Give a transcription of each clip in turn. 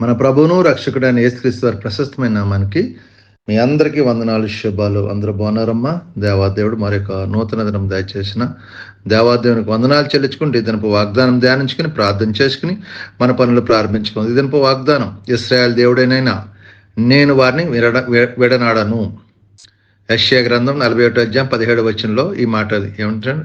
మన ప్రభువును రక్షకుడైన యేసుక్రీస్తు వారి ప్రశస్తమైన నామానికి మీ అందరికీ వందనాలు శుభాలు. అందరూ బాగున్నారమ్మా? దేవాదేవుడు మరొక నూతన దినం దయచేసిన దేవాదేవునికి వందనాలు చెల్లించుకుంటే ఇదనపు వాగ్దానం ధ్యానించుకుని ప్రార్థన చేసుకుని మన పనులు ప్రారంభించుకుంది. ఇదనపు వాగ్దానం ఇస్రాయల్ దేవుడైనైనా నేను వారిని విడ విడనాడను. యశ్యా గ్రంథం నలభై ఒకటి అధ్యాయం పదిహేడు వచనంలో ఈ మాట ఏమంటే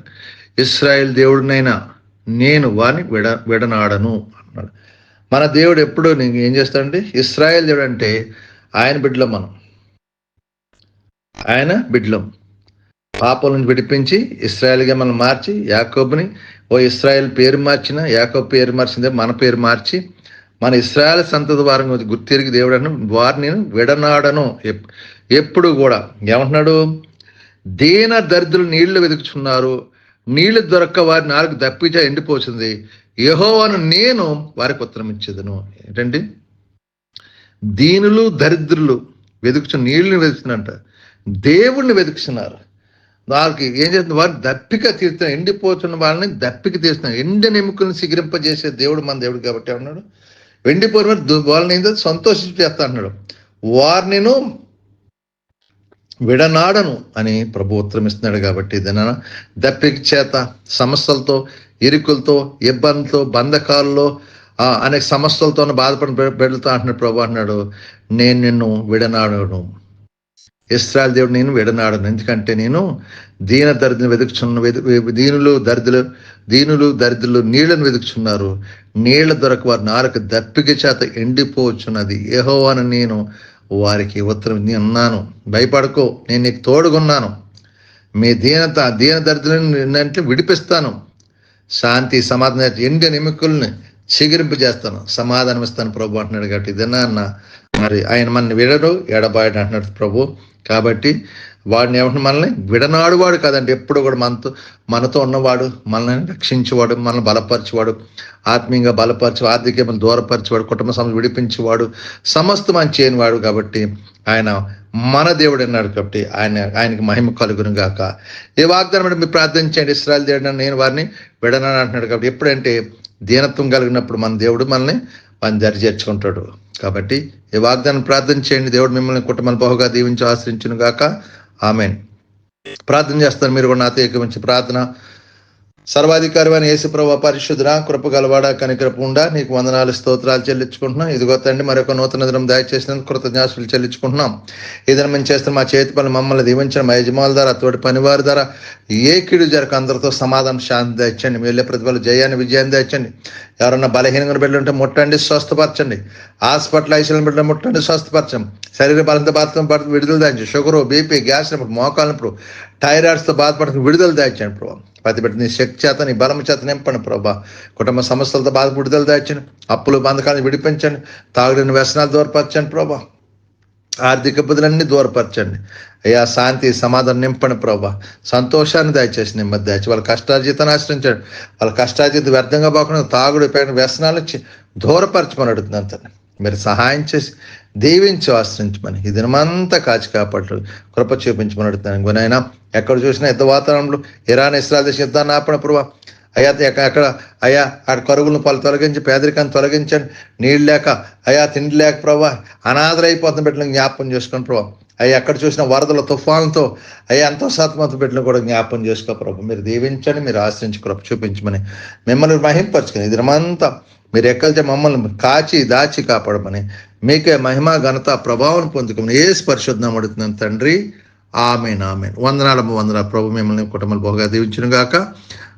ఇస్రాయల్ దేవుడినైనా నేను వారిని విడ విడనాడను. అన్నాడు మన దేవుడు ఎప్పుడు నీకు ఏం చేస్తాడంటే ఇస్రాయల్ దేవుడు అంటే ఆయన బిడ్డలం మనం. ఆయన బిడ్డలం. పాపం నుంచి విడిపించి ఇస్రాయల్గా మనం మార్చి యాకోబుని ఓ ఇస్రాయల్ పేరు మార్చిన యాకోబ్ పేరు మార్చిందే మన పేరు మార్చి మన ఇస్రాయల్ సంతతి వారం గుర్తిరిగి దేవుడు అని వారిని నేను విడనాడను ఎప్పుడు కూడా ఏమంటున్నాడు? దీన దరిద్రులు నీళ్ళు వెతుకుచున్నారు. నీళ్ళు దొరక్క వారి నాలుగు దప్పిచ ఎండిపోతుంది యహోవాను నేను వారికి ఉత్తరం ఇచ్చేదను. ఏంటండి? దీనులు దరిద్రులు వెతుకుచు నీళ్ళని వెతుకుతున్నంట దేవుణ్ణి వెతుకుతున్నారు. వారికి ఏం చేస్తుంది? వారు దప్పిక తీరుతున్నారు. ఎండిపోతున్న వాళ్ళని దప్పిక తీస్తున్నారు ఎండిన ఎముకలను సిగిరింపజేసే దేవుడు మన దేవుడు కాబట్టి అన్నాడు ఎండిపోయిన వారు వాళ్ళని ఏంటో సంతోషించేస్తా అన్నాడు. వారు నేను విడనాడను అని ప్రభు ఉత్తరం ఇస్తున్నాడు కాబట్టి ఇదన? దప్పిక చేత సమస్యలతో ఇరుకులతో ఇబ్బందులతో బంధకాల్లో అనేక సమస్యలతో బాధపడిన బిడ్డలతో అంటున్నాడు ప్రభు అన్నాడు నేను నిన్ను విడనాడను. ఇస్రాయల్ దేవుడు నేను విడనాడను. ఎందుకంటే నేను దీన దరిద్రం వెతుకుచున్న వెతు దీనులు దరిద్రులు దీనులు దరిద్రులు నీళ్ళను వెతుకుచున్నారు. నీళ్ళ దొరక వారి నాలుక దప్పిక చేత ఎండిపోవచ్చున్నది ఏహోవాను నేను వారికి ఉత్తరం నేను ఉన్నాను భయపడకో. నేను నీకు తోడుగున్నాను. మీ దీనత దీన దరిద్రులను అంటే విడిపిస్తాను. శాంతి సమాధానం ఎండిన ఎముకల్ని చిగిరింపు చేస్తాను సమాధానం ఇస్తాను ప్రభు అంటున్నాడు కాబట్టి ఇదన్నా అన్న మరి ఆయన మనల్ని విడడు ఎడబాయడు అంటున్నాడు ప్రభు. కాబట్టి వాడిని ఏమంటే మనల్ని విడనాడువాడు కాదండి. ఎప్పుడు కూడా మనతో మనతో ఉన్నవాడు మనల్ని రక్షించేవాడు మనల్ని బలపరిచేవాడు ఆత్మీయంగా బలపరిచి ఆర్థికంగా దూరపరిచేవాడు కుటుంబ సమస్య విడిపించేవాడు సమస్త మంచి చేయనివాడు కాబట్టి ఆయన మన దేవుడు అన్నాడు కాబట్టి ఆయన ఆయనకి మహిమ కలుగును గాక. ఏ వాగ్దానం అంటే మీరు ప్రార్థించండి ఇస్రాయల్ దేవుడు నేను వారిని విడనాడు అంటున్నాడు కాబట్టి ఎప్పుడంటే దీనత్వం కలిగినప్పుడు మన దేవుడు మనల్ని మన దరి చేర్చుకుంటాడు. కాబట్టి ఈ వాగ్దానం ప్రార్థన చేయండి. దేవుడు మిమ్మల్ని కుటుంబాన్ని బహుగా దీవించి ఆశ్రయించును గాక ఆమెన్. ప్రార్థన చేస్తాను మీరు కూడా నాతో ఏకమించి ప్రార్థన. సర్వాధికారమైన యేసుప్రభు పరిశుద్ధ కృప గలవాడ కనికరపుండా. నీకు వందనాలు స్తోత్రాలు చెల్లించుకుంటున్నాం. ఇదిగో తండ్రి మరొక నూతన దినం దయచేసినందుకు కృతజ్ఞాసులు చెల్లించుకుంటున్నాం. ఈ దినం మేము చేస్తున్న మా చేతి పనులు మమ్మల్ని దీవించిన మా యజమానుల ద్వారా తోటి పనివారి ద్వారా ఏ కిడు జరక అందరితో సమాధానం శాంతి తెచ్చండి మీ వెళ్ళే ప్రతిభలు జయాన్ని విజయాన్ని తెచ్చండి ఎవరన్నా బలహీనంగా బిడ్డలు ఉంటే ముట్టండి స్వస్థపరచండి. హాస్పిటల్ ఐసీలను బిడ్డలు ముట్టండి స్వస్థపరచండి. శరీర బలంతో బాధతో విడుదల దాచండి షుగరు బీపీ గ్యాస్ మోకాలినప్పుడు థైరాయిడ్స్తో బాధపడుతూ విడుదల దాచండి ప్రభావ ప్రతి నీ శక్తి చేత నీ బలం చేత నింపండి ప్రభా. కుటుంబ సమస్యలతో బాధ విడుదల దాచండి అప్పులు బంధకాలను విడిపించండి. తాగుడిని వ్యసనాలు దూరపరచండి ప్రభా. ఆర్థిక బుద్ధులన్నీ దూరపరచండి. అయ్యా శాంతి సమాధానం నింపండి ప్రభా. సంతోషాన్ని దయచేసి నిమ్మది దయచి వాళ్ళ కష్టార్జితాన్ని ఆశ్రయించండి. వాళ్ళ కష్టార్జిత వ్యర్థంగా పోకుండా తాగుడు పైన వ్యసనాలు ఇచ్చి దూరపరచమని అడుగుతున్నాను తండ్రి. మీరు సహాయం చేసి దీవించి ఆశ్రయించమని. ఈ దినమంతా కాచి కాపాడు. కృప చూపించమని అడుగుతాను గునైనా ఎక్కడ చూసినా యుద్ధ వాతావరణంలో ఇరాన్ ఇస్రాయల్ దేశ యుద్ధాన్ని ఆపణ ప్రభా అయ్యా ఎక్కడ అయ్యా ఆడ కరుగులను పలు తొలగించి పేదరికాన్ని తొలగించండి. నీళ్ళు లేక అయ్యా తిండి లేక ప్రభా అనాథరైపోతున్న బిడ్డలను జ్ఞాపకం చేసుకోండి ప్రభా. అయ్యా ఎక్కడ చూసిన వరదల తుఫాన్తో అయ్యా ఎంతో సతమత బిడ్డలు కూడా జ్ఞాపకం చేసుకో ప్రభు. మీరు దీవించండి మీరు ఆశ్రయించి కృప చూపించమని మిమ్మల్ని మహింపరచుకుని ఇది మీరు ఎక్కడితే మమ్మల్ని కాచి దాచి కాపాడమని మీకే మహిమ ఘనత ప్రభావం పొందుకుని ఏ పరిశుద్ధం అడుగుతున్నాను తండ్రి. Amen amen. వందనాలమ్మ వందనాలు ప్రభు. మిమ్మల్ని కుటుంబాలు బాగా దీవించును గాక